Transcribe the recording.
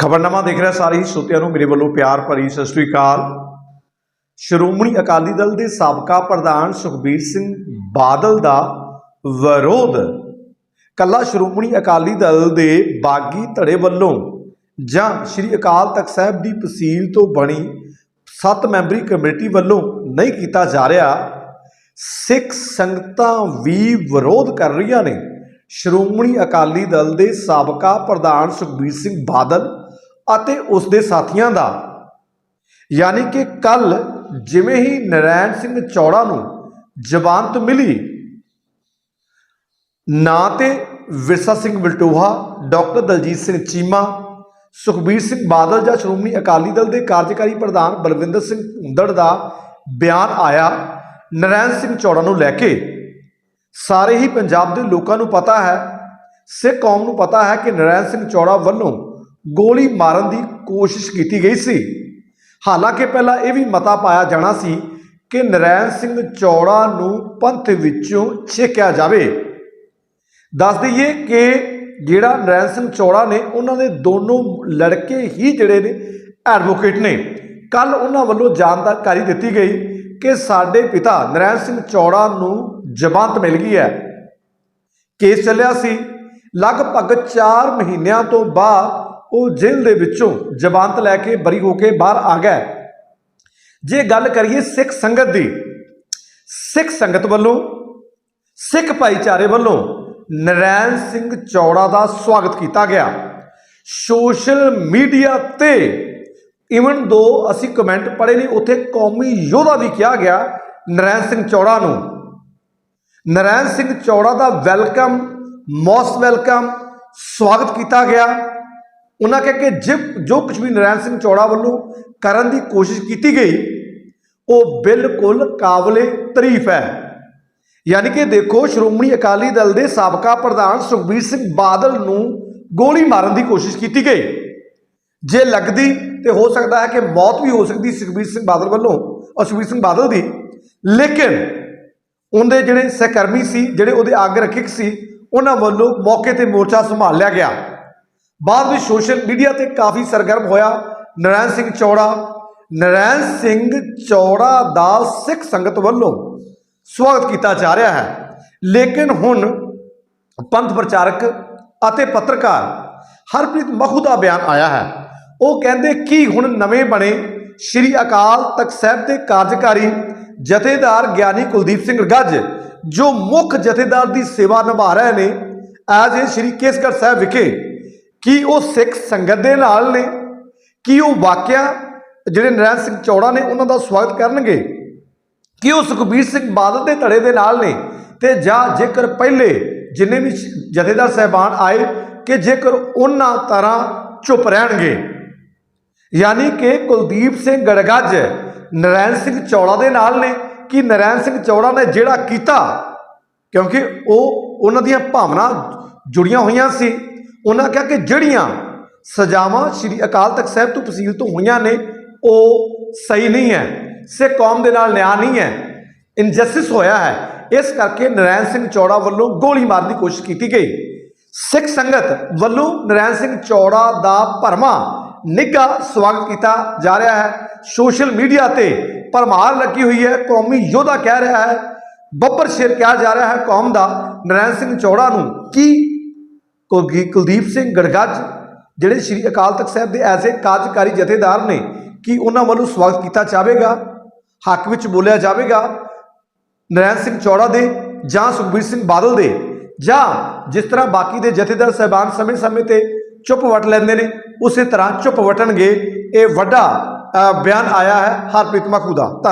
ਖਬਰਨਾਮਾ ਦੇਖ ਰਿਹਾ, ਸਾਰੇ ਹੀ ਸਰੋਤਿਆਂ ਨੂੰ ਮੇਰੇ ਵੱਲੋਂ ਪਿਆਰ ਭਰੀ ਸਤਿ ਸ੍ਰੀ ਅਕਾਲ। ਸ਼੍ਰੋਮਣੀ ਅਕਾਲੀ ਦਲ ਦੇ ਸਾਬਕਾ ਪ੍ਰਧਾਨ ਸੁਖਬੀਰ ਸਿੰਘ ਬਾਦਲ ਦਾ ਵਿਰੋਧ। ਕੱਲਾ ਸ਼੍ਰੋਮਣੀ ਅਕਾਲੀ ਦਲ ਦੇ ਬਾਗੀ ਧੜੇ ਵੱਲੋਂ ਜਾਂ ਸ਼੍ਰੀ ਅਕਾਲ ਤਖਤ ਸਾਹਿਬ ਦੀ ਤਹਿਸੀਲ ਤੋਂ ਬਣੀ ਸੱਤ ਮੈਂਬਰੀ ਕਮੇਟੀ ਵੱਲੋਂ ਨਹੀਂ ਕੀਤਾ ਜਾ ਰਿਹਾ, ਸਿੱਖ ਸੰਗਤਾਂ ਵੀ ਵਿਰੋਧ ਕਰ ਰਹੀਆਂ ਨੇ। ਸ਼੍ਰੋਮਣੀ ਅਕਾਲੀ ਦਲ ਦੇ ਸਾਬਕਾ ਪ੍ਰਧਾਨ ਸੁਖਬੀਰ ਸਿੰਘ ਬਾਦਲ ਅਤੇ ਉਸ ਦੇ ਸਾਥੀਆਂ ਦਾ। ਯਾਨੀ ਕਿ ਕੱਲ ਜਿਵੇਂ ਹੀ ਨਰੈਣ ਸਿੰਘ ਚੌੜਾ ਨੂੰ ਜਬਾਨਤ ਮਿਲੀ, ਨਾ ਤੇ ਵਿਰਸਾ ਸਿੰਘ ਬਲਟੋਹਾ ਡਾਕਟਰ ਦਲਜੀਤ ਸਿੰਘ ਚੀਮਾ, ਸੁਖਬੀਰ ਸਿੰਘ ਬਾਦਲ ਜਾਂ ਸ਼੍ਰੋਮਣੀ ਅਕਾਲੀ ਦਲ ਦੇ ਕਾਰਜਕਾਰੀ ਪ੍ਰਧਾਨ ਬਲਵਿੰਦਰ ਸਿੰਘ ਭੁੰਦੜ ਦਾ ਬਿਆਨ ਆਇਆ ਨਰੈਣ ਸਿੰਘ ਚੌੜਾ ਨੂੰ ਲੈ ਕੇ। ਸਾਰੇ ਹੀ ਪੰਜਾਬ ਦੇ ਲੋਕਾਂ ਨੂੰ ਪਤਾ ਹੈ, ਸਿੱਖ ਕੌਮ ਨੂੰ ਪਤਾ ਹੈ ਕਿ ਨਰੈਣ ਸਿੰਘ ਚੌੜਾ ਵੱਲੋਂ ਗੋਲੀ ਮਾਰਨ ਦੀ ਕੋਸ਼ਿਸ਼ ਕੀਤੀ ਗਈ ਸੀ। ਹਾਲਾਂਕਿ ਪਹਿਲਾਂ ਇਹ ਵੀ ਮਤਾ ਪਾਇਆ ਜਾਣਾ ਸੀ ਕਿ ਨਰੈਣ ਸਿੰਘ ਚੌੜਾ ਨੂੰ ਪੰਥ ਵਿੱਚੋਂ ਛੇਕਿਆ ਜਾਵੇ। ਦੱਸ ਦਈਏ ਕਿ ਜਿਹੜਾ ਨਰੈਣ ਸਿੰਘ ਚੌੜਾ ਨੇ, ਉਹਨਾਂ ਦੇ ਦੋਨੋਂ ਲੜਕੇ ਹੀ ਜਿਹੜੇ ਨੇ ਐਡਵੋਕੇਟ ਨੇ। ਕੱਲ ਉਹਨਾਂ ਵੱਲੋਂ ਜਾਣਕਾਰੀ ਦਿੱਤੀ ਗਈ ਕਿ ਸਾਡੇ ਪਿਤਾ ਨਰੈਣ ਸਿੰਘ ਚੌੜਾ ਨੂੰ ਜ਼ਮਾਨਤ ਮਿਲ ਗਈ ਹੈ। ਕੇਸ ਚੱਲਿਆ ਸੀ। ਲਗਭਗ 4 ਮਹੀਨਿਆਂ ਤੋਂ ਬਾਅਦ ਉਹ ਜੇਲ੍ਹ ਦੇ ਵਿੱਚੋਂ ਜ਼ਮਾਨਤ ਲੈ ਕੇ ਬਰੀ ਹੋ ਕੇ ਬਾਹਰ ਆ ਗਿਆ। ਜੇ ਗੱਲ ਕਰੀਏ ਸਿੱਖ ਸੰਗਤ ਦੀ, ਸਿੱਖ ਸੰਗਤ ਵੱਲੋਂ, ਸਿੱਖ ਭਾਈਚਾਰੇ ਵੱਲੋਂ ਨਰੈਣ ਸਿੰਘ ਚੌੜਾ ਦਾ ਸਵਾਗਤ ਕੀਤਾ ਗਿਆ। ਸੋਸ਼ਲ ਮੀਡੀਆ ਤੇ ਇਵਨ ਦੋ ਅਸੀਂ ਕਮੈਂਟ ਪੜ੍ਹੇ ਨੇ, ਉੱਥੇ ਕੌਮੀ ਯੋਧਾ ਵੀ ਕਿਹਾ ਗਿਆ ਨਰੈਣ ਸਿੰਘ ਚੌੜਾ ਨੂੰ। ਨਰੈਣ ਸਿੰਘ ਚੌੜਾ ਦਾ ਵੈਲਕਮ ਮੋਸਟ ਵੈਲਕਮ ਸਵਾਗਤ ਕੀਤਾ ਗਿਆ। ਉਹਨਾਂ ਕਹਿ ਕਿ ਜਿ ਜੋ ਕੁਝ ਵੀ ਨਰੈਣ ਸਿੰਘ ਚੌੜਾ ਵੱਲੋਂ ਕਰਨ ਦੀ ਕੋਸ਼ਿਸ਼ ਕੀਤੀ ਗਈ, ਉਹ ਬਿਲਕੁਲ ਕਾਬਲੇ ਤਾਰੀਫ ਹੈ। ਯਾਨੀ ਕਿ ਦੇਖੋ, ਸ਼੍ਰੋਮਣੀ ਅਕਾਲੀ ਦਲ ਦੇ ਸਾਬਕਾ ਪ੍ਰਧਾਨ ਸੁਖਬੀਰ ਸਿੰਘ ਬਾਦਲ ਨੂੰ ਗੋਲੀ ਮਾਰਨ ਦੀ ਕੋਸ਼ਿਸ਼ ਕੀਤੀ ਗਈ। ਜੇ ਲੱਗਦੀ ਤੇ ਹੋ ਸਕਦਾ ਹੈ ਕਿ ਮੌਤ ਵੀ ਹੋ ਸਕਦੀ ਸੁਖਬੀਰ ਸਿੰਘ ਬਾਦਲ ਵੱਲੋਂ ਔਰ ਸੁਖਬੀਰ ਸਿੰਘ ਬਾਦਲ ਦੀ। ਲੇਕਿਨ ਉਹਦੇ ਜਿਹੜੇ ਸਹਿਕਰਮੀ ਸੀ, ਜਿਹੜੇ ਉਹਦੇ ਅੱਗ ਰੱਖਿਕ ਸੀ, ਉਹਨਾਂ ਵੱਲੋਂ ਮੌਕੇ ਤੇ ਮੋਰਚਾ ਸੰਭਾਲ ਲਿਆ ਗਿਆ। ਬਾਅਦ ਵਿੱਚ ਸੋਸ਼ਲ ਮੀਡੀਆ ਤੇ ਕਾਫੀ ਸਰਗਰਮ ਹੋਇਆ। ਨਰੈਣ ਸਿੰਘ ਚੌੜਾ, ਨਰੈਣ ਸਿੰਘ ਚੌੜਾ ਦਾ ਸਿੱਖ ਸੰਗਤ ਵੱਲੋਂ ਸਵਾਗਤ ਕੀਤਾ ਜਾ ਰਿਹਾ ਹੈ। ਲੇਕਿਨ ਹੁਣ ਪੰਥ ਪ੍ਰਚਾਰਕ ਅਤੇ ਪੱਤਰਕਾਰ ਹਰਪ੍ਰੀਤ ਮਖੂ ਦਾ ਬਿਆਨ ਆਇਆ ਹੈ। ਉਹ ਕਹਿੰਦੇ ਕਿ ਹੁਣ ਨਵੇਂ ਬਣੇ ਸ਼੍ਰੀ ਅਕਾਲ ਤਖਤ ਸਾਹਿਬ ਦੇ ਕਾਰਜਕਾਰੀ ਜਥੇਦਾਰ ਗਿਆਨੀ ਕੁਲਦੀਪ ਸਿੰਘ ਗੱਜ, ਜੋ ਮੁੱਖ ਜਥੇਦਾਰ ਦੀ ਸੇਵਾ ਨਿਭਾ ਰਹੇ ਨੇ, ਐਜ਼ ਇਹ ਸ਼੍ਰੀ ਕੇਸਗੜ੍ਹ ਸਾਹਿਬ ਵਿਖੇ ਕੀ ਉਹ ਸਿੱਖ ਸੰਗਤ ਦੇ ਨਾਲ ਨੇ? ਕੀ ਉਹ ਵਾਕਿਆ ਜਿਹੜੇ ਨਰੈਣ ਸਿੰਘ ਚੌੜਾ ਨੇ, ਉਹਨਾਂ ਦਾ ਸਵਾਗਤ ਕਰਨਗੇ? ਕਿ ਉਹ ਸੁਖਬੀਰ ਸਿੰਘ ਬਾਦਲ ਦੇ ਧੜੇ ਦੇ ਨਾਲ ਨੇ? ਤੇ ਜਾਂ ਜੇਕਰ ਪਹਿਲੇ ਜਿੰਨੇ ਵੀ ਜਥੇਦਾਰ ਸਹਿਬਾਨ ਆਏ, ਕਿ ਜੇਕਰ ਉਹਨਾਂ ਤਰ੍ਹਾਂ ਚੁੱਪ ਰਹਿਣਗੇ? ਯਾਨੀ ਕਿ ਕੁਲਦੀਪ ਸਿੰਘ ਗੜਗੱਜ ਨਰੈਣ ਸਿੰਘ ਚੌੜਾ ਦੇ ਨਾਲ ਨੇ। ਕਿ ਨਰੈਣ ਸਿੰਘ ਚੌੜਾ ਨੇ ਜਿਹੜਾ ਕੀਤਾ? ਕਿਉਂਕਿ ਉਹ ਉਹਨਾਂ ਦੀਆਂ ਭਾਵਨਾ ਜੁੜੀਆਂ ਹੋਈਆਂ ਸੀ। ਉਹਨਾਂ ਕਿਹਾ ਕਿ ਜਿਹੜੀਆਂ ਸਜ਼ਾਵਾਂ ਸ੍ਰੀ ਅਕਾਲ ਤਖਤ ਸਾਹਿਬ ਤੋਂ ਪਸੀਲ ਤੋਂ ਹੋਈਆਂ ਨੇ, ਉਹ ਸਹੀ ਨਹੀਂ ਹੈ, ਸਿੱਖ ਕੌਮ ਦੇ ਨਾਲ ਨਿਆਂ ਨਹੀਂ ਹੈ ਇਨਜਸਟਿਸ ਹੋਇਆ ਹੈ। ਇਸ ਕਰਕੇ ਨਰੈਣ ਸਿੰਘ ਚੌੜਾ ਵੱਲੋਂ ਗੋਲੀ ਮਾਰਨ ਦੀ ਕੋਸ਼ਿਸ਼ ਕੀਤੀ ਗਈ। ਸਿੱਖ ਸੰਗਤ ਵੱਲੋਂ ਨਰੈਣ ਸਿੰਘ ਚੌੜਾ ਦਾ ਭਰਮਾ ਨਿੱਘਾ ਸਵਾਗਤ ਕੀਤਾ ਜਾ ਰਿਹਾ ਹੈ। ਸੋਸ਼ਲ ਮੀਡੀਆ ਤੇ ਪਰਮਾਰ ਲੱਗੀ ਹੋਈ ਹੈ। ਕੌਮੀ ਯੋਧਾ ਕਹਿ ਰਿਹਾ ਹੈ, ਬੱਬਰ ਸ਼ੇਰ ਕਿਹਾ ਜਾ ਰਿਹਾ ਹੈ ਕੌਮ ਦਾ ਨਰੈਣ ਸਿੰਘ ਚੌੜਾ ਨੂੰ ਕੀ ਕੁਲਦੀਪ ਸਿੰਘ ਗੜਗੱਜ, ਜਿਹੜੇ ਸ੍ਰੀ ਅਕਾਲ ਤਖਤ ਸਾਹਿਬ ਦੇ ਐਸੇ ਕਾਰਜਕਾਰੀ ਜਥੇਦਾਰ ਨੇ, ਕਿ ਉਹਨਾਂ ਵੱਲੋਂ ਸਵਾਗਤ ਕੀਤਾ ਜਾਵੇਗਾ? ਹੱਕ ਵਿੱਚ ਬੋਲਿਆ ਜਾਵੇਗਾ? ਨਰੈਣ ਸਿੰਘ ਚੌੜਾ ਦੇ ਜਾਂ ਸੁਖਬੀਰ ਸਿੰਘ ਬਾਦਲ ਦੇ? ਜਾਂ ਜਿਸ ਤਰ੍ਹਾਂ ਬਾਕੀ ਦੇ ਜਥੇਦਾਰ ਸਹਿਬਾਨ ਸਮੇਂ-ਸਮੇਂ ਤੇ ਚੁੱਪ ਵਟ ਲੈਂਦੇ ਨੇ, ਉਸੇ ਤਰ੍ਹਾਂ ਚੁੱਪ ਵਟਣਗੇ, ਇਹ ਵੱਡਾ ਬਿਆਨ ਆਇਆ ਹੈ ਹਰਪ੍ਰੀਤ ਮਖੂ ਦਾ। ਧੰਨ